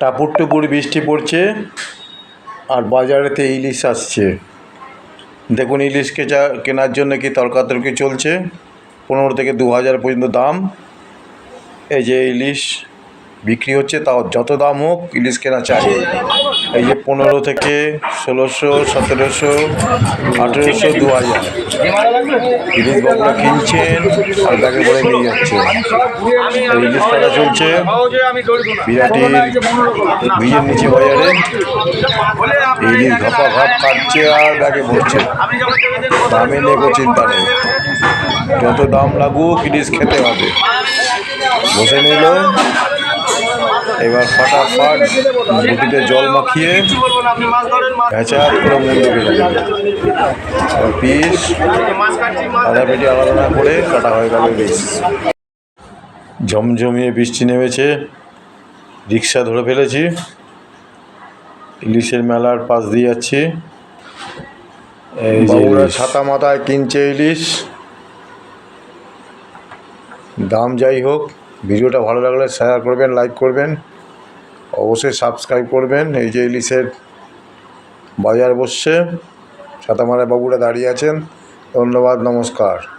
টাপুর টুপুর বৃষ্টি পড়ছে আর বাজারেতে ইলিশ আসছে। দেখুন ইলিশ কেচা, কেনার জন্য কি তর্কাতর্কি চলছে? পনেরো থেকে দু হাজার পর্যন্ত দাম। এই যে ইলিশ বিক্রি হচ্ছে, তাও যত দাম হোক ইলিশ কেনা চাই। এই যে পনেরো থেকে ষোলোশো, সতেরোশো, আঠেরোশো, দু হাজার। ইলিশ বাবুরা কিনছেন আর ব্যাগে করে নিয়ে যাচ্ছে ইলিশ কাটা চলছে বিরাটির ব্রিজের নিচে বাজারে। ইলিশ ঘপা ঘপ কাটছে আর ব্যাগে ভরছে। দামে কোনো চিন্তা নেই। যত দাম লাগুক ইলিশ খেতে হবে। বসে নিল। এবার ফটাফট গুটিতে জল মাখিয়ে ভেচা পুরো ঢুকে যাবে পিস আধা পেটি আলাদা না করে কাটা হয়ে গেল ইলিশ ঝমঝমিয়ে বৃষ্টি নেমেছে রিক্সা ধরে ফেলেছি ইলিশের মেলার পাশ দিয়ে যাচ্ছি। ছাতা মাথায় কিনছে ইলিশ। দাম যাই হোক ভিডিওটা ভালো লাগলে শেয়ার করবেন লাইক করবেন, অবশ্যই সাবস্ক্রাইব করবেন। এই যে ইলিশের বাজার বসছে, সাতামারা বাবুরা দাঁড়িয়ে আছেন। ধন্যবাদ, নমস্কার।